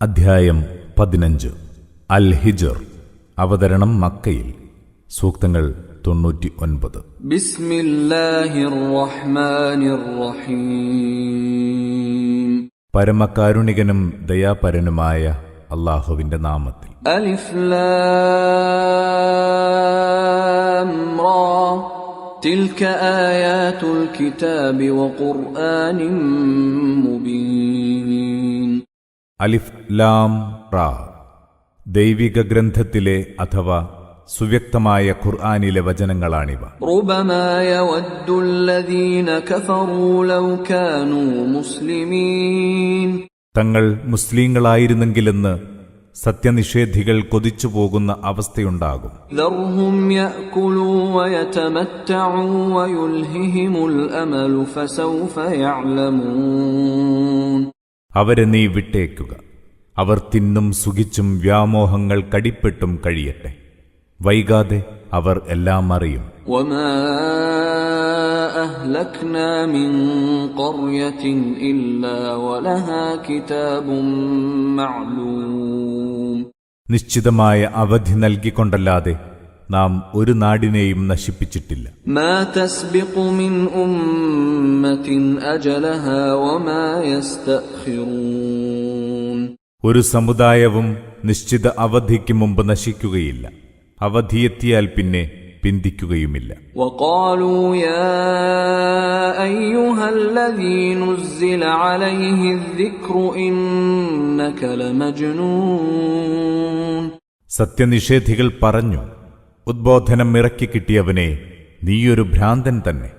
അധ്യായം പതിനഞ്ച് അൽ ഹിജർ അവതരണം മക്കയിൽ സൂക്തങ്ങൾ തൊണ്ണൂറ്റി ഒൻപത് بسم الله الرحمن الرحيم പരമകാരുണികനും ദയാപരനുമായ അള്ളാഹുവിന്റെ നാമത്തിൽ ألف لام را تلك آيات الكتاب وقرآن مبين അലിഫ് ലാം റാ. ദൈവിക ഗ്രന്ഥത്തിലെ അഥവാ സുവ്യക്തമായ ഖുർആാനിലെ വചനങ്ങളാണിവ. തങ്ങൾ മുസ്ലിങ്ങളായിരുന്നെങ്കിലെന്ന് സത്യനിഷേധികൾ കൊതിച്ചു പോകുന്ന അവസ്ഥയുണ്ടാകും. അവരെ നീ വിട്ടേക്കുക. അവർ തിന്നും സുഖിച്ചും വ്യാമോഹങ്ങൾ കടിപ്പെട്ടും കഴിയട്ടെ. വൈകാതെ അവർ എല്ലാം അറിയും. നിശ്ചിതമായ അവധി നൽകിക്കൊണ്ടല്ലാതെ നാം ഒരു നാടിനെയും നശിപ്പിച്ചിട്ടില്ല. ഒരു സമുദായവും നിശ്ചിത അവധിക്ക് മുമ്പ് നശിക്കുകയില്ല. അവധിയെത്തിയാൽ പിന്നെ പിന്തിക്കുകയുമില്ല. സത്യനിഷേധികൾ പറഞ്ഞു ഉദ്ബോധനം ഇറക്കി കിട്ടിയവനെ നീയൊരു ഭ്രാന്തൻ തന്നെ.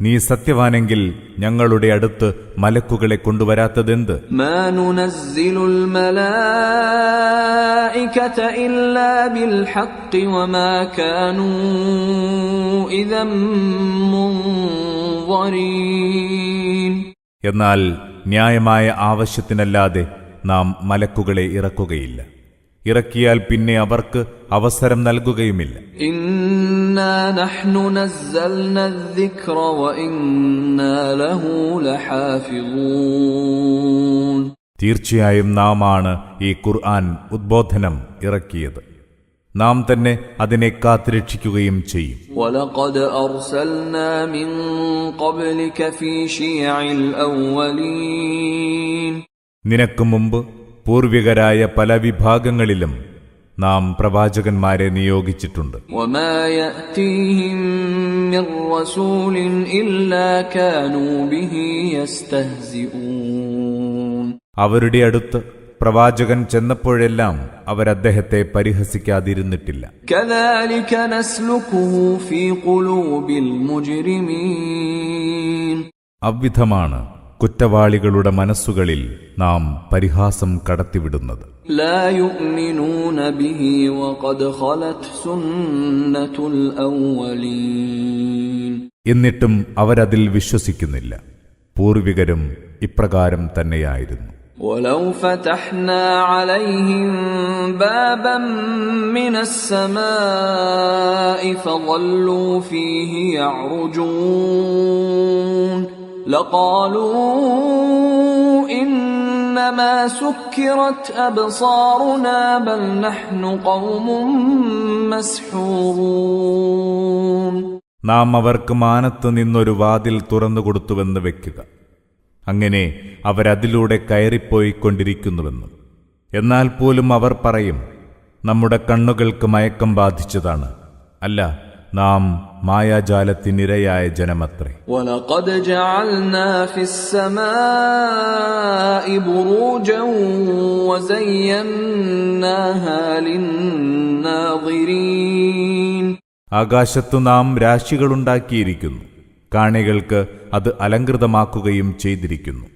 നീ സത്യവാനെങ്കിൽ ഞങ്ങളുടെ അടുത്ത് മലക്കുകളെ കൊണ്ടുവരാത്തതെന്ത്? എന്നാൽ ന്യായമായ ആവശ്യത്തിനല്ലാതെ നാം മലക്കുകളെ ഇറക്കുകയില്ല. ഇറക്കിയാൽ പിന്നെ അവർക്ക് അവസരം നൽകുകയുമില്ല. തീർച്ചയായും നാം ആണ് ഈ ഖുർആൻ ഉദ്ബോധനം ഇറക്കിയത്. നാം തന്നെ അതിനെ കാത്തുരക്ഷിക്കുകയും ചെയ്യും. നിനക്ക് മുമ്പ് പൂർവികരായ പല വിഭാഗങ്ങളിലും നാം പ്രവാചകന്മാരെ നിയോഗിച്ചിട്ടുണ്ട്. അവരുടെ അടുത്ത് പ്രവാചകൻ ചെന്നപ്പോഴെല്ലാം അവരദ്ദേഹത്തെ പരിഹസിക്കാതിരുന്നിട്ടില്ല. അവിധമാണ് കുറ്റവാളികളുടെ മനസ്സുകളിൽ നാം പരിഹാസം കടത്തിവിടുന്നത് لا يؤمنون به وقد خلت سنه الاولين എന്നിട്ടും അവരതിൽ വിശ്വസിക്കുന്നില്ല പൂർവികരും ഇപ്രകാരം തന്നെയായിരുന്നു ولو فتحنا عليهم بابا من السماء فظلوا فيه يعرجون لقالوا انما سكرت ابصارنا بل نحن قوم مسحورون നാം അവർക്ക് മാനത്ത് നിന്നൊരു വാതിൽ തുറന്നുകൊടുത്തുവെന്ന് വെക്കുക അങ്ങനെ അവരതിലൂടെ കയറിപ്പോയിക്കൊണ്ടിരിക്കുന്നുവെന്നും എന്നാൽ പോലും അവർ പറയും നമ്മുടെ കണ്ണുകൾക്ക് മയക്കം ബാധിച്ചതാണ് അല്ല നാം മായാജാലത്തിനിരയായ ജനമത്രേ. ആകാശത്തു നാം രാശികളുണ്ടാക്കിയിരിക്കുന്നു. കാണികൾക്ക് അത് അലങ്കൃതമാക്കുകയും ചെയ്തിരിക്കുന്നു.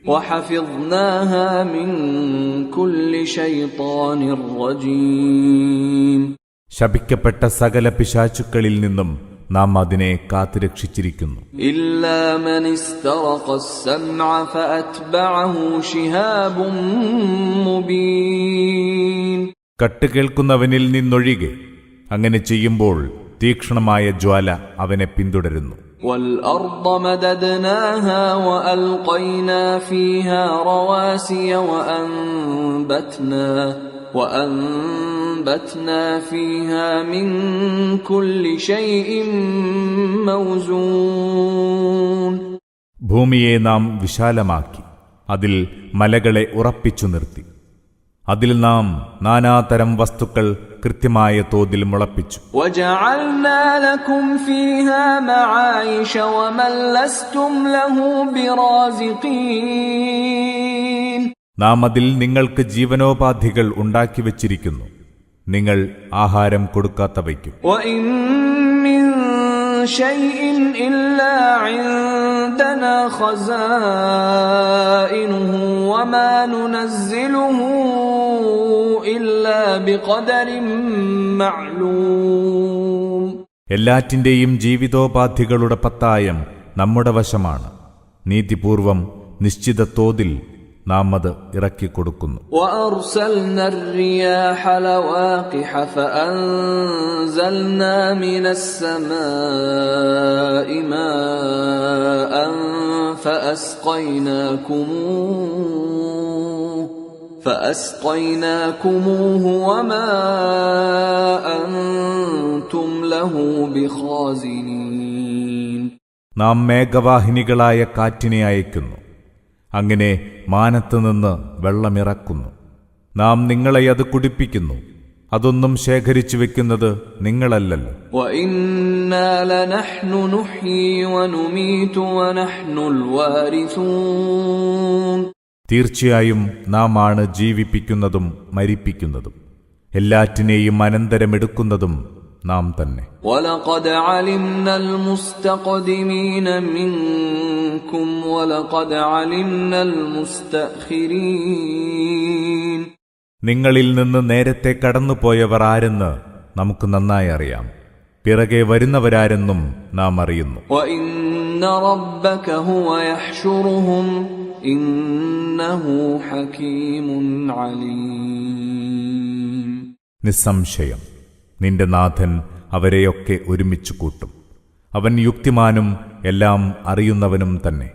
ശപിക്കപ്പെട്ട സകല പിശാചുക്കളിൽ നിന്നും നാം അതിനെ കാത്തുരക്ഷിച്ചിരിക്കുന്നു. കട്ടുകേൾക്കുന്നവനിൽ നിന്നൊഴികെ അങ്ങനെ ചെയ്യുമ്പോൾ തീക്ഷണമായ ജ്വാല അവനെ പിന്തുടരുന്നു. والأرض مددناها وألقينا فيها رواسي وأنبتنا وأنبتنا فيها من كل شيء موزون ഭൂമിയെ നാം വിശാലമാക്കി അതിൽ മലകളെ ഉറപ്പിച്ചു നിർത്തി അതിൽ നാം നാനാതരം വസ്തുക്കൾ കൃത്യമായ തോതിൽ മുളപ്പിച്ചു. നാം അതിൽ നിങ്ങൾക്ക് ജീവനോപാധികൾ ഉണ്ടാക്കി വച്ചിരിക്കുന്നു. നിങ്ങൾ ആഹാരം കൊടുക്കാത്തവയ്ക്കും. شيء إلا عندنا خزائنه وما ننزله إلا بقدر معلوم എല്ലാറ്റിന്റെയും ജീവിതോപാധികളുടെ പത്തായം നമ്മുടെ വശമാണ് നീതിപൂർവം നിശ്ചിത തോതിൽ നാം അത് ഇറക്കിക്കൊടുക്കുന്നു وأرسلنا الرياح لواقح فأنزلنا من السماء ماء فأسقيناكموه فأسقيناكموه وما أنتم له بخازنين നാം മേഘവാഹിനികളായ കാറ്റിനെ അയക്കുന്നു അങ്ങനെ മാനത്തുനിന്ന് വെള്ളമിറക്കുന്നു. നാം നിങ്ങളെ അത് കുടിപ്പിക്കുന്നു. അതൊന്നും ശേഖരിച്ചു വെക്കുന്നത് നിങ്ങളല്ലല്ലോ. തീർച്ചയായും നാം ആണ് ജീവിപ്പിക്കുന്നതും മരിപ്പിക്കുന്നതും. എല്ലാറ്റിനെയും അനന്തരമെടുക്കുന്നതും നാം തന്നെ ولقد علمنا المستقدمين منكم ولقد علمنا المستأخرين നിങ്ങളിൽ നിന്ന് നേരത്തെ കടന്നുപോയവർ ആരെന്ന് നമുക്ക് നന്നായി അറിയാം പിറകെ വരുന്നവരാരെന്നും നാം അറിയുന്നു وإن ربك هو يحشرهم إنه حكيم عليم നിസ്സംശയം നിന്റെ നാഥൻ അവരെയൊക്കെ ഒരുമിച്ച് കൂട്ടും. അവൻ യുക്തിമാനും എല്ലാം അറിയുന്നവനും തന്നെ.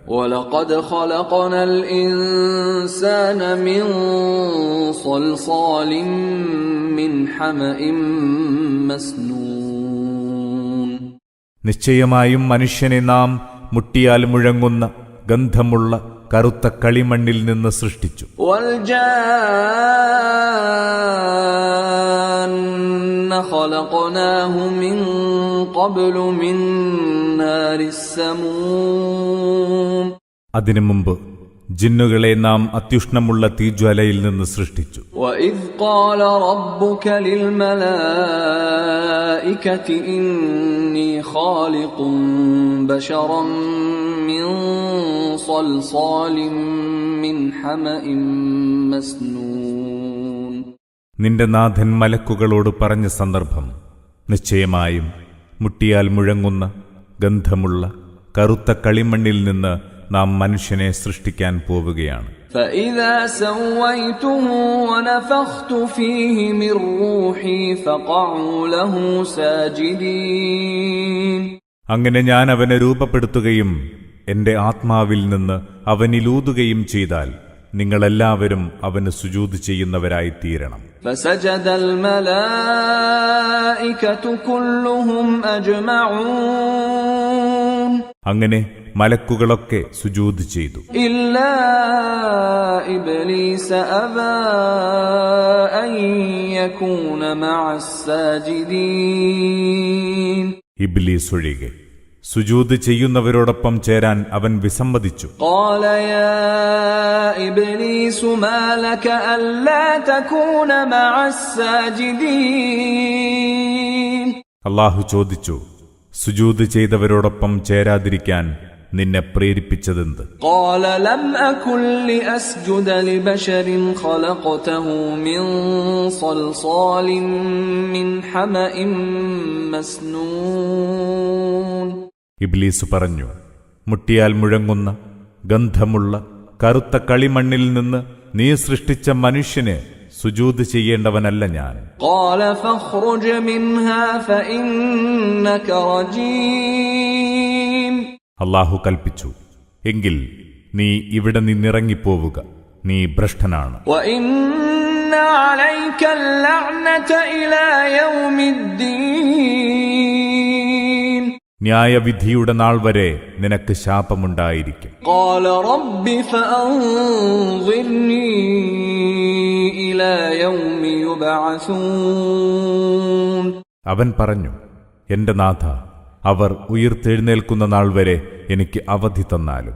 നിശ്ചയമായും മനുഷ്യനെ നാം മുട്ടിയാൽ മുഴങ്ങുന്ന ഗന്ധമുള്ള കറുത്ത കളിമണ്ണിൽ നിന്ന് സൃഷ്ടിച്ചു. والجان خلقناه من قبل من نار السموم അതിനു മുമ്പ് ജിന്നുകളെ നാം അത്യുഷ്ണമുള്ള തീജ്വലയിൽ നിന്ന് സൃഷ്ടിച്ചു നിന്റെ നാഥൻ മലക്കുകളോട് പറഞ്ഞ സന്ദർഭം. നിശ്ചയമായും മുട്ടിയാൽ മുഴങ്ങുന്ന ഗന്ധമുള്ള കറുത്ത കളിമണ്ണിൽ നിന്ന് നാം മനുഷ്യനെ സൃഷ്ടിക്കാൻ പോവുകയാണ്. അങ്ങനെ ഞാൻ അവനെ രൂപപ്പെടുത്തുകയും എന്റെ ആത്മാവിൽ നിന്ന് അവനിലൂതുകയും ചെയ്താൽ നിങ്ങളെല്ലാവരും അവന് സുജൂത് ചെയ്യുന്നവരായി തീരണം فسجد الملائكة كلهم أجمعون അങ്ങനെ മലക്കുകളൊക്കെ സുജൂത് ചെയ്തു إلا إبليس أبى أن يكون مع الساجدين ഇബ്ലീസ് ഒഴികെ സുജൂത് ചെയ്യുന്നവരോടൊപ്പം ചേരാൻ അവൻ വിസമ്മതിച്ചു قال يا إبليس ما لك ألا تكون مع الساجدين അള്ളാഹു ചോദിച്ചു സുജൂത് ചെയ്തവരോടൊപ്പം ചേരാതിരിക്കാൻ നിന്നെ പ്രേരിപ്പിച്ചതെന്ത് قال لم أكن لأسجد لبشر خلقته من صلصال من حمأ مسنون ഇബ്ലീസ് പറഞ്ഞു മുട്ടിയാൽ മുഴങ്ങുന്ന ഗന്ധമുള്ള കറുത്ത കളിമണ്ണിൽ നിന്ന് നീ സൃഷ്ടിച്ച മനുഷ്യന് സുജൂത് ചെയ്യേണ്ടവനല്ല ഞാൻ قال فاخرج منها فإنك رجيم അള്ളാഹു കൽപ്പിച്ചു എങ്കിൽ നീ ഇവിടെ നിന്നിറങ്ങിപ്പോവുക നീ ഭ്രഷ്ടനാണ് وإن عليك اللعنة إلى يوم الدين ന്യായവിധിയുടെ നാൾ വരെ നിനക്ക് ശാപമുണ്ടായിരിക്കും. അവൻ പറഞ്ഞു എന്റെ നാഥ അവർ ഉയർത്തെഴുന്നേൽക്കുന്ന നാൾ വരെ എനിക്ക് അവധി തന്നാലും.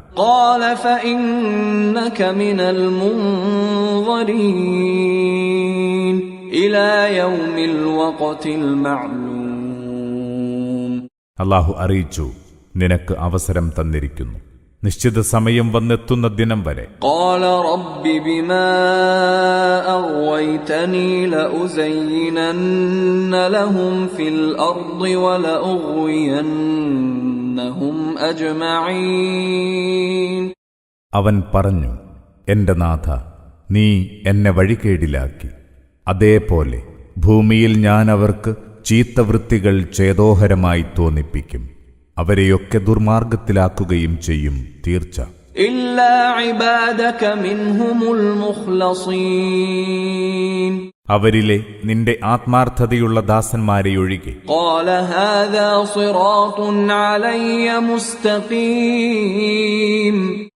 ഇലാ യൗമിൽ വഖതിൽ മഅലൂം അള്ളാഹു അറിയിച്ചു നിനക്ക് അവസരം തന്നിരിക്കുന്നു. നിശ്ചിത സമയം വന്നെത്തുന്ന ദിനം വരെ. അവൻ പറഞ്ഞു എന്റെ നാഥ നീ എന്നെ വഴികേടിലാക്കി. അതേപോലെ ഭൂമിയിൽ ഞാൻ അവർക്ക് ചീത്തവൃത്തികൾ ചേതോഹരമായി തോന്നിപ്പിക്കും. അവരെയൊക്കെ ദുർമാർഗത്തിലാക്കുകയും ചെയ്യും. തീർച്ച. അവരിലെ നിന്റെ ആത്മാർത്ഥതയുള്ള ദാസന്മാരെ ഒഴികെ.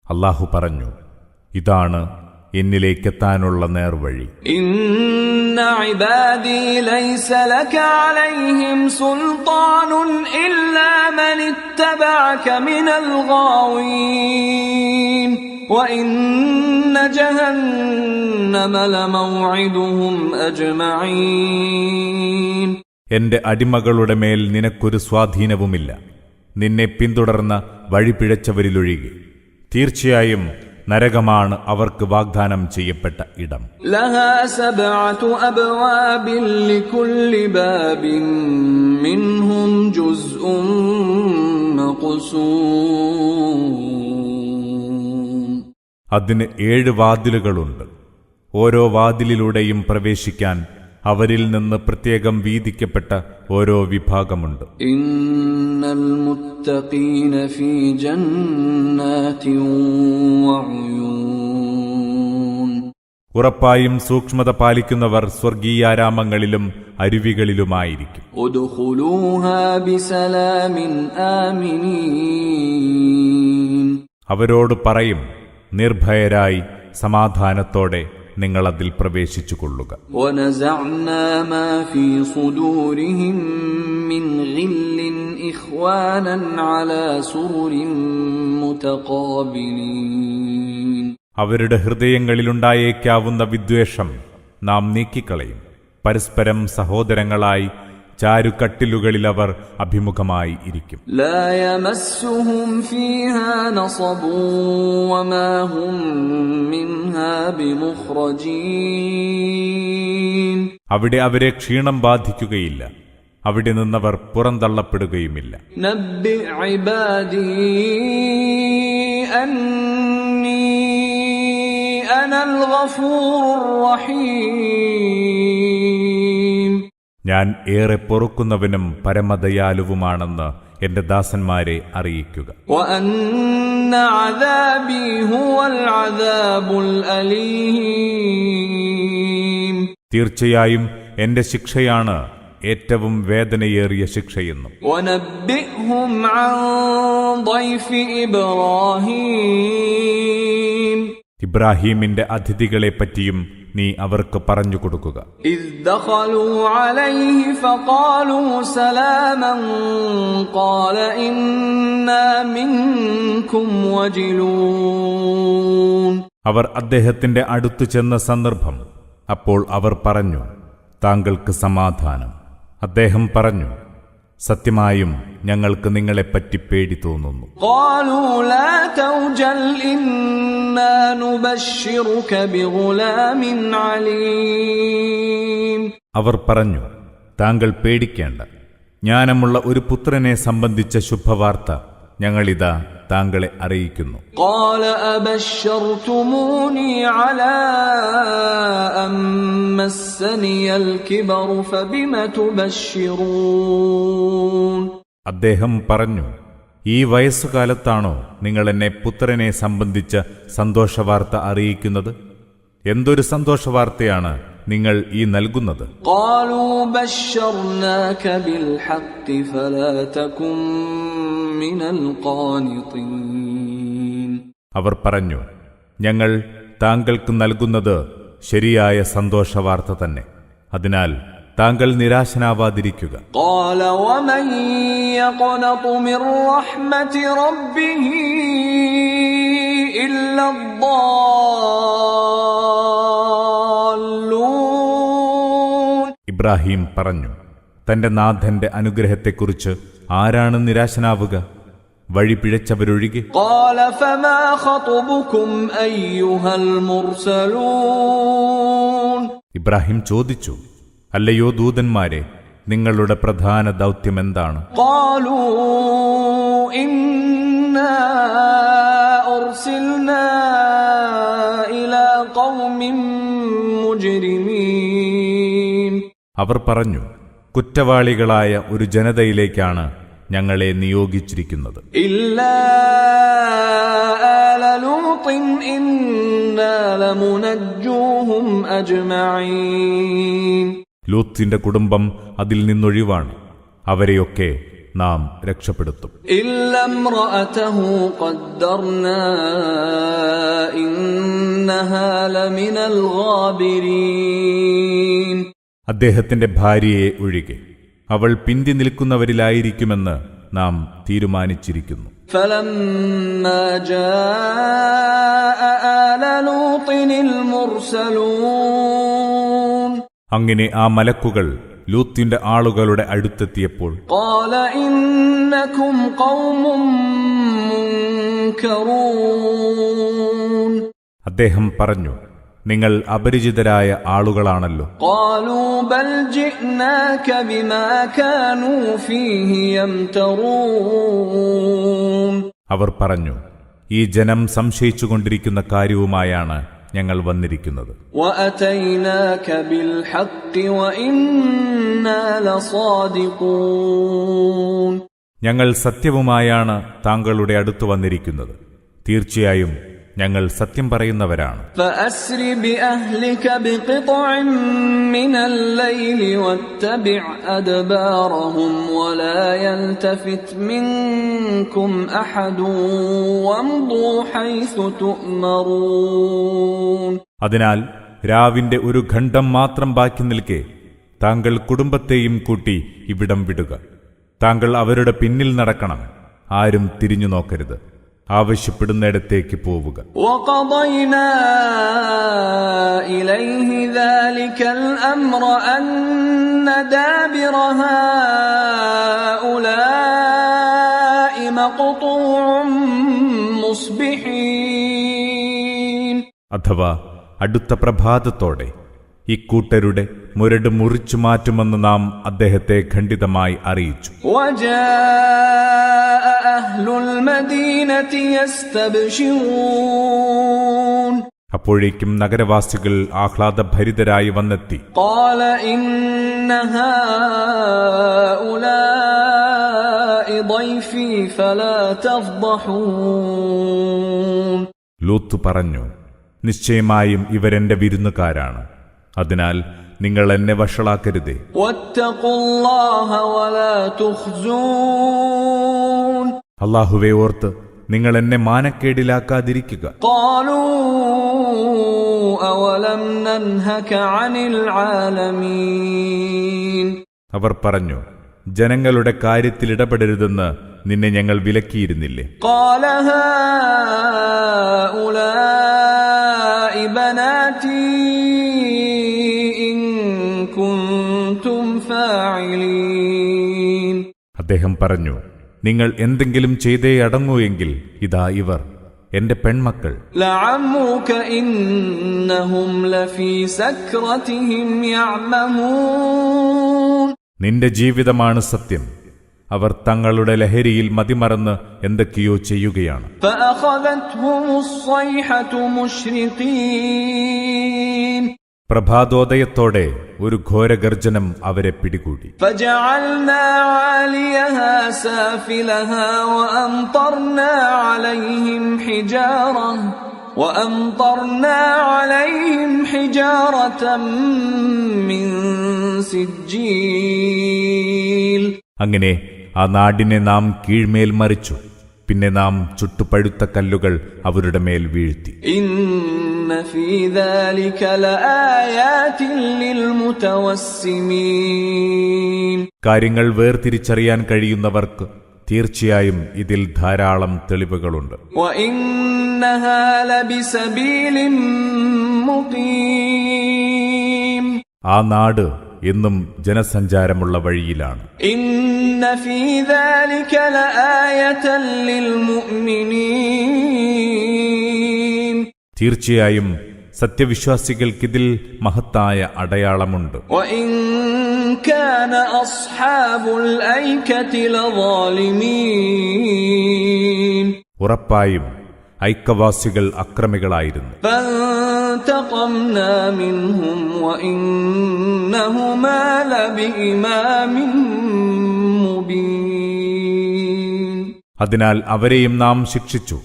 അള്ളാഹു പറഞ്ഞു ഇതാണ് എന്നിലേക്കെത്താനുള്ള നേർവഴി. എന്റെ അടിമകളുടെ മേൽ നിനക്കൊരു സ്വാധീനവുമില്ല. നിന്നെ പിന്തുടർന്ന വഴിപിഴച്ചവരിലൊഴികെ തീർച്ചയായും നരകമാണ് അവർക്ക് വാഗ്ദാനം ചെയ്യപ്പെട്ട ഇടം. അതിന് ഏഴ് വാതിലുകളുണ്ട്. ഓരോ വാതിലിലൂടെയും പ്രവേശിക്കാൻ അവരിൽ നിന്ന് പ്രത്യേകം വീതിക്കപ്പെട്ട ഓരോ വിഭാഗമുണ്ട്. ഉറപ്പായും സൂക്ഷ്മത പാലിക്കുന്നവർ സ്വർഗീയാരാമങ്ങളിലും അരുവികളിലുമായിരിക്കും. അവരോട് പറയും നിർഭയരായി സമാധാനത്തോടെ നിങ്ങൾ അതിൽ പ്രവേശിച്ചു കൊള്ളുക അവരുടെ ഹൃദയങ്ങളിലുണ്ടായേക്കാവുന്ന വിദ്വേഷം നാം നീക്കിക്കളയും. പരസ്പരം സഹോദരങ്ങളായി ചാരുക്കട്ടിലുകളിൽ അവർ അഭിമുഖമായി ഇരിക്കും. അവിടെ അവരെ ക്ഷീണം ബാധിക്കുകയില്ല. അവിടെ നിന്നവർ പുറന്തള്ളപ്പെടുകയുമില്ല. അനൽ റഹീം. ഞാൻ ഏറെ പൊറുക്കുന്നവനും പരമദയാലുവുമാണെന്ന് എന്റെ ദാസന്മാരെ അറിയിക്കുക. തീർച്ചയായും എന്റെ ശിക്ഷയാണ് ഏറ്റവും വേദനയേറിയ ശിക്ഷയെന്നും. ഇബ്രാഹീമിന്റെ അതിഥികളെ പറ്റിയും നീ അവർക്ക് പറഞ്ഞു കൊടുക്കുക. അവർ അദ്ദേഹത്തിന്റെ അടുത്തു ചെന്ന സന്ദർഭം അപ്പോൾ അവർ പറഞ്ഞു താങ്കൾക്ക് സമാധാനം. അദ്ദേഹം പറഞ്ഞു സത്യമായും ഞങ്ങൾക്ക് നിങ്ങളെപ്പറ്റി പേടി തോന്നുന്നു. അവർ പറഞ്ഞു താങ്കൾ പേടിക്കേണ്ട. ജ്ഞാനമുള്ള ഒരു പുത്രനെ സംബന്ധിച്ച ശുഭവാർത്ത ഞങ്ങളിതാ താങ്കളെ അറിയിക്കുന്നു. അല്ല അദ്ദേഹം പറഞ്ഞു ഈ വയസ്സുകാലത്താണോ നിങ്ങൾ എന്നെ പുത്രനെ സംബന്ധിച്ച സന്തോഷവാർത്ത അറിയിക്കുന്നത്? എന്തൊരു സന്തോഷവാർത്തയാണ് നിങ്ങൾ ഈ നൽകുന്നത്? അവർ പറഞ്ഞു ഞങ്ങൾ താങ്കൾക്ക് നൽകുന്നത് ശരിയായ സന്തോഷവാർത്ത തന്നെ. അതിനാൽ താങ്കൾ നിരാശനാവാതിരിക്കുക. ഇബ്രാഹിം പറഞ്ഞു തന്റെ നാഥന്റെ അനുഗ്രഹത്തെക്കുറിച്ച് ആരാണ് നിരാശനാവുക? വഴി പിഴച്ചവരൊഴികെ. ഇബ്രാഹിം ചോദിച്ചു അല്ലയോ ദൂതന്മാരെ നിങ്ങളുടെ പ്രധാന ദൗത്യം എന്താണ്? അവർ പറഞ്ഞു കുറ്റവാളികളായ ഒരു ജനതയിലേക്കാണ് ഞങ്ങളെ നിയോഗിച്ചിരിക്കുന്നത്. ലൂത്തിന്റെ കുടുംബം അതിൽ നിന്നൊഴിവാണ്. അവരെയൊക്കെ നാം രക്ഷപ്പെടുത്തും. അദ്ദേഹത്തിന്റെ ഭാര്യയെ ഒഴികെ അവൾ പിന്തി നിൽക്കുന്നവരിലായിരിക്കുമെന്ന് നാം തീരുമാനിച്ചിരിക്കുന്നു. ഫലം അങ്ങനെ ആ മലക്കുകൾ ലൂത്തിന്റെ ആളുകളുടെ അടുത്തെത്തിയപ്പോൾ അദ്ദേഹം പറഞ്ഞു നിങ്ങൾ അപരിചിതരായ ആളുകളാണല്ലോ. അവർ പറഞ്ഞു ഈ ജനം സംശയിച്ചുകൊണ്ടിരിക്കുന്ന കാര്യവുമായാണ് ഞങ്ങൾ വന്നിരിക്കുന്നത്. ഞങ്ങൾ സത്യവുമായാണ് താങ്കളുടെ അടുത്ത് വന്നിരിക്കുന്നത്. തീർച്ചയായും ഞങ്ങൾ സത്യം പറയുന്നവരാണ്. അതിനാൽ രാവിന്റെ ഒരു ഖണ്ഡം മാത്രം ബാക്കി നിൽക്കെ താങ്കൾ കുടുംബത്തെയും കൂട്ടി ഇവിടം വിടുക. താങ്കൾ അവരുടെ പിന്നിൽ നടക്കണം. ആരും തിരിഞ്ഞു നോക്കരുത്. ആവശ്യപ്പെടുന്നിടത്തേക്ക് പോവുക. അഥവാ അടുത്ത പ്രഭാതത്തോടെ ഇക്കൂട്ടരുടെ മുരട് മുറിച്ചു മാറ്റുമെന്ന് നാം അദ്ദേഹത്തെ ഖണ്ഡിതമായി അറിയിച്ചു. അപ്പോഴേക്കും നഗരവാസികൾ ആഹ്ലാദഭരിതരായി വന്നെത്തി. ലൂത്ത് പറഞ്ഞു നിശ്ചയമായും ഇവരെന്റെ വിരുന്നുകാരാണ്. അതിനാൽ നിങ്ങൾ എന്നെ വഷളാക്കരുതേ. അള്ളാഹുവെ ഓർത്ത് നിങ്ങൾ എന്നെ മാനക്കേടിലാക്കാതിരിക്കുക. അവർ പറഞ്ഞു ജനങ്ങളുടെ കാര്യത്തിൽ ഇടപെടരുതെന്ന് നിന്നെ ഞങ്ങൾ വിലക്കിയിരുന്നില്ലേ? ബനാതീ. അദ്ദേഹം പറഞ്ഞു നിങ്ങൾ എന്തെങ്കിലും ചെയ്തേ അടങ്ങൂ എങ്കിൽ ഇതാ ഇവർ എന്റെ പെൺമക്കൾ. നിന്റെ ജീവിതമാണ് സത്യം. അവർ തങ്ങളുടെ ലഹരിയിൽ മതിമറന്ന് എന്തൊക്കെയോ ചെയ്യുകയാണ്. പ്രഭാതോദയത്തോടെ ഒരു ഘോരഗർജനം അവരെ പിടികൂടി. അങ്ങനെ ആ നാടിനെ നാം കീഴ്മേൽ മറിച്ചു. പിന്നെ നാം ചുട്ടുപഴുത്ത കല്ലുകൾ അവരുടെ മേൽ വീഴ്ത്തി. കാര്യങ്ങൾ വേർതിരിച്ചറിയാൻ കഴിയുന്നവർക്ക് തീർച്ചയായും ഇതിൽ ധാരാളം തെളിവുകളുണ്ട്. ആ നാട് എന്നും ജനസഞ്ചാരമുള്ള വഴിയിലാണ്. തീർച്ചയായും സത്യവിശ്വാസികൾക്കിതിൽ മഹത്തായ അടയാളമുണ്ട്. ഉറപ്പായും ഐക്യവാസികൾ അക്രമികളായിരുന്നു. അതിനാൽ അവരെയും നാം ശിക്ഷിച്ചു.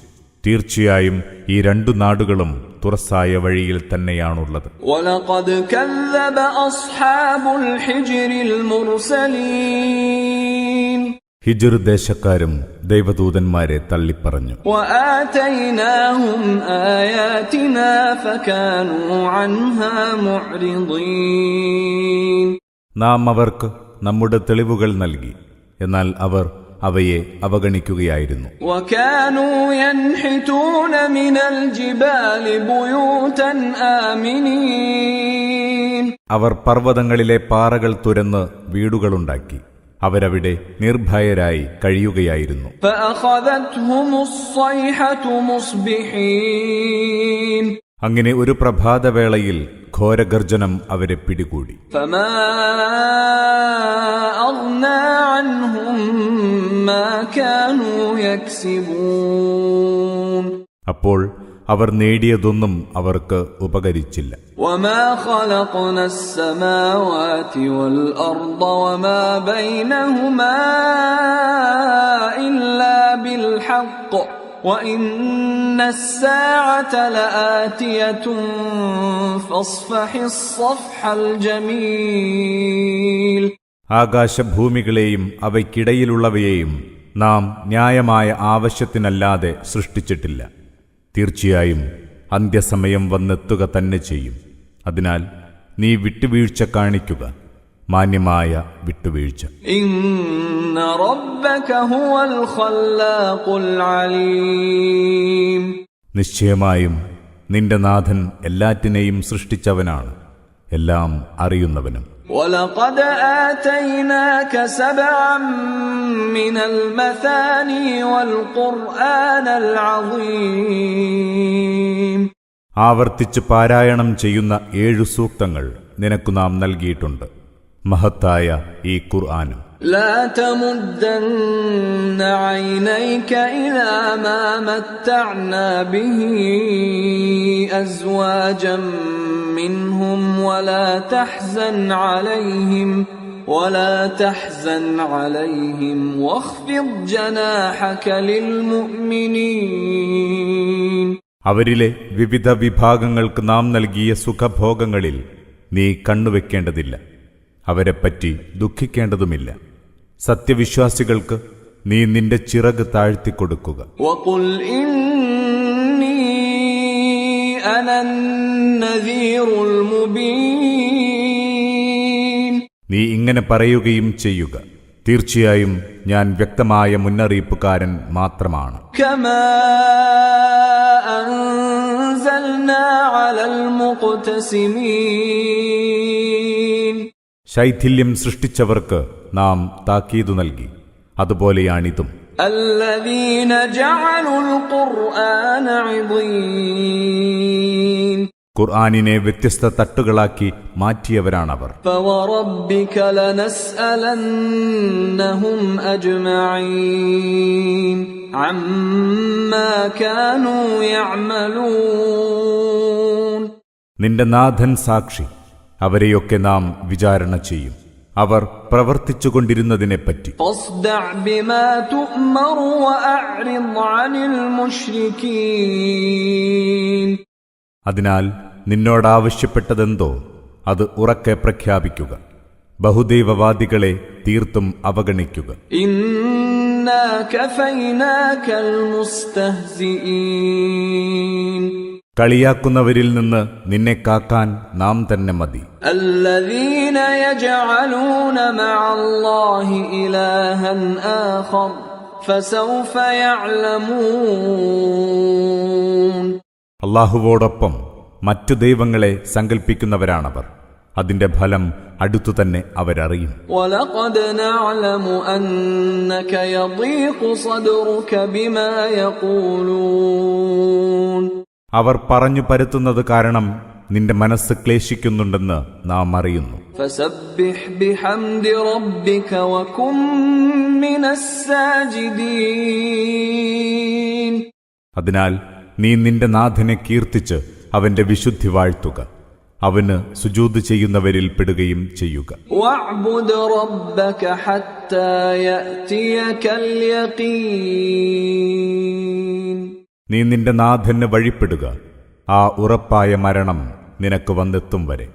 തീർച്ചയായും ഈ രണ്ടു നാടുകളും തുറസായ വഴിയിൽ തന്നെയാണുള്ളത്. ഒലകത് ഹിജർ ദേശക്കാരും ദൈവദൂതന്മാരെ തള്ളിപ്പറഞ്ഞു. നാം അവർക്ക് നമ്മുടെ തെളിവുകൾ നൽകി. എന്നാൽ അവർ അവയെ അവഗണിക്കുകയായിരുന്നു. അവർ പർവതങ്ങളിലെ പാറകൾ തുരന്ന് വീടുകളുണ്ടാക്കി. അവരവിടെ നിർഭയരായി കഴിയുകയായിരുന്നു. അങ്ങനെ ഒരു പ്രഭാതവേളയിൽ ഘോരഗർജനം അവരെ പിടികൂടി. അപ്പോൾ അവർ നേടിയതൊന്നും അവർക്ക് ഉപകരിച്ചില്ല. ആകാശഭൂമികളെയും അവയ്ക്കിടയിലുള്ളവയെയും നാം ന്യായമായ ആവശ്യത്തിനല്ലാതെ സൃഷ്ടിച്ചിട്ടില്ല. തീർച്ചയായും അന്ത്യസമയം വന്നെത്തുക തന്നെ ചെയ്യും. അതിനാൽ നീ വിട്ടുവീഴ്ച കാണിക്കുക. മാന്യമായ വിട്ടുവീഴ്ച. നിശ്ചയമായും നിന്റെ നാഥൻ എല്ലാറ്റിനെയും സൃഷ്ടിച്ചവനാണ്. എല്ലാം അറിയുന്നവനും. ولقد آتيناك سبعا من المثاني والقرآن العظيم ആവർത്തിച്ച് പാരായണം ചെയ്യുന്ന ഏഴു സൂക്തങ്ങൾ നിനക്കു നാം നൽകിയിട്ടുണ്ട് മഹത്തായ ഈ ഖുർആനും لا تمدن عينيك إلى ما متعنا به أزواجا منهم ولا تحزن عليهم ولا تحزن عليهم واخفض جناحك للمؤمنين അവരിലെ വിവിധ വിഭാഗങ്ങൾക്ക് നാം നൽകിയ സുഖഭോഗങ്ങളിൽ നീ കണ്ണുവെക്കേണ്ടതില്ല അവരെപ്പറ്റി ദുഃഖിക്കേണ്ടതുമില്ല സത്യവിശ്വാസികൾക്ക് നീ നിന്റെ ചിറക് താഴ്ത്തിക്കൊടുക്കുക നീ ഇങ്ങനെ പറയുകയും ചെയ്യുക. തീർച്ചയായും ഞാൻ വ്യക്തമായ മുന്നറിയിപ്പുകാരൻ മാത്രമാണ്. അൻസൽനാ അലൽ മുഖ്തസിമീൻ ശൈഥില്യം സൃഷ്ടിച്ചവർക്ക് നാം താക്കീതു നൽകി. അതുപോലെയാണിതും. ഖുർആാനിനെ വ്യത്യസ്ത തട്ടുകളാക്കി മാറ്റിയവരാണവർ. നിന്റെ നാഥൻ സാക്ഷി. അവരെയൊക്കെ നാം വിചാരണ ചെയ്യും. അവർ പ്രവർത്തിച്ചുകൊണ്ടിരുന്നതിനെപ്പറ്റി. അതിനാൽ നിന്നോടാവശ്യപ്പെട്ടതെന്തോ അത് ഉറക്കെ പ്രഖ്യാപിക്കുക. ബഹുദൈവവാദികളെ തീർത്തും അവഗണിക്കുക. ഇന്ന കളിയാക്കുന്നവരിൽ നിന്ന് നിന്നെ കാക്കാൻ നാം തന്നെ മതി. അള്ളാഹുവോടൊപ്പം മറ്റു ദൈവങ്ങളെ സങ്കല്പിക്കുന്നവരാണവർ അതിന്റെ ഫലം അടുത്തു തന്നെ അവരറിയും. അവർ പറഞ്ഞു പരത്തുന്നത് കാരണം നിന്റെ മനസ്സ് ക്ലേശിക്കുന്നുണ്ടെന്ന് നാം അറിയുന്നു. അതിനാൽ നീ നിന്റെ നാഥനെ കീർത്തിച്ച് അവന്റെ വിശുദ്ധി വാഴ്ത്തുക. അവന് സുജൂത് ചെയ്യുന്നവരിൽ പെടുകയും ചെയ്യുക. ചെയ്യുക നീ നിന്റെ നാഥന് വഴിപ്പെടുക. ആ ഉറപ്പായ മരണം നിനക്ക് വന്നെത്തും വരെ.